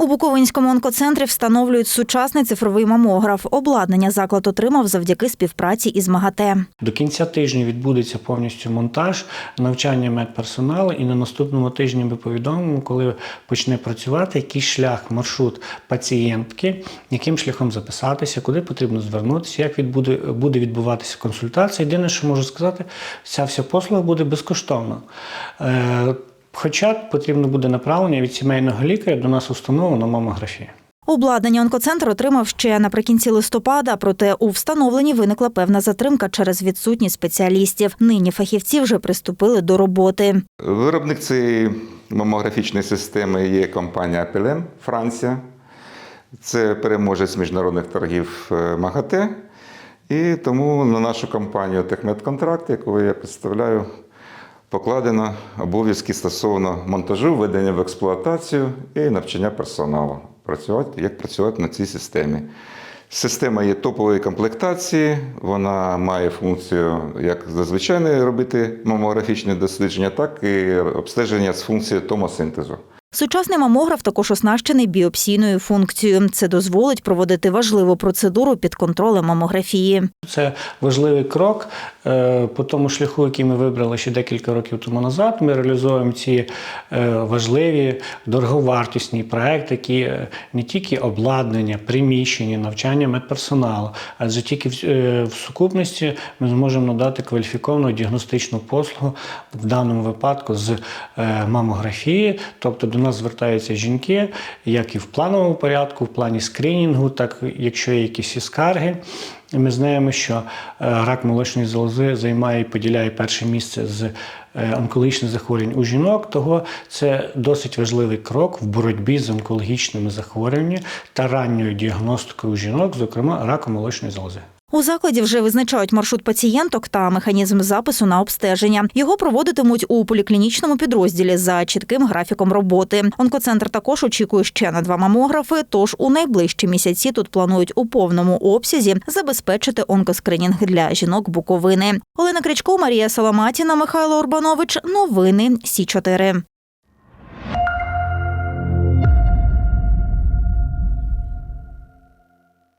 У Буковинському онкоцентрі встановлюють сучасний цифровий мамограф. Обладнання заклад отримав завдяки співпраці із МАГАТЕ. До кінця тижня відбудеться повністю монтаж, навчання медперсоналу, і на наступному тижні ми повідомимо, коли почне працювати, який шлях, маршрут пацієнтки, яким шляхом записатися, куди потрібно звернутися, як відбуде, буде відбуватися консультація. Єдине, що можу сказати, ця вся послуга буде безкоштовна. Хоча потрібно буде направлення від сімейного лікаря до нас установу на мамографію. Обладнання онкоцентр отримав ще наприкінці листопада, проте у встановленні виникла певна затримка через відсутність спеціалістів. Нині фахівці вже приступили до роботи. Виробник цієї мамографічної системи є компанія Апелем Франція. Це переможець міжнародних торгів е, МАГАТЕ. І тому на нашу компанію Техмедконтракт, яку я представляю, покладено обов'язки стосовно монтажу, введення в експлуатацію і навчання персоналу, працювати, як працювати на цій системі. Система є топової комплектації, вона має функцію як зазвичай робити мамографічне дослідження, так і обстеження з функцією томосинтезу. Сучасний мамограф також оснащений біопсійною функцією. Це дозволить проводити важливу процедуру під контролем мамографії. Це важливий крок е, по тому шляху, який ми вибрали ще декілька років тому назад. Ми реалізуємо ці е, важливі дороговартісні проекти, які е, не тільки обладнання, приміщення, навчання медперсоналу, адже тільки в, сукупності ми зможемо надати кваліфіковану діагностичну послугу в даному випадку з мамографії, тобто до нас звертаються жінки, як і в плановому порядку, в плані скринінгу, так якщо є якісь скарги. Ми знаємо, що е, рак молочної залози займає і поділяє перше місце з онкологічних захворювань у жінок. Того це досить важливий крок в боротьбі з онкологічними захворюваннями та ранньою діагностикою жінок, зокрема раку молочної залози. У закладі вже визначають маршрут пацієнток та механізм запису на обстеження. Його проводитимуть у поліклінічному підрозділі за чітким графіком роботи. Онкоцентр також очікує ще на два мамографи. Тож у найближчі місяці тут планують у повному обсязі забезпечити онкоскринінг для жінок Буковини. Олена Крячко, Марія Соломатіна, Михайло Урбанович. Новини Сі 4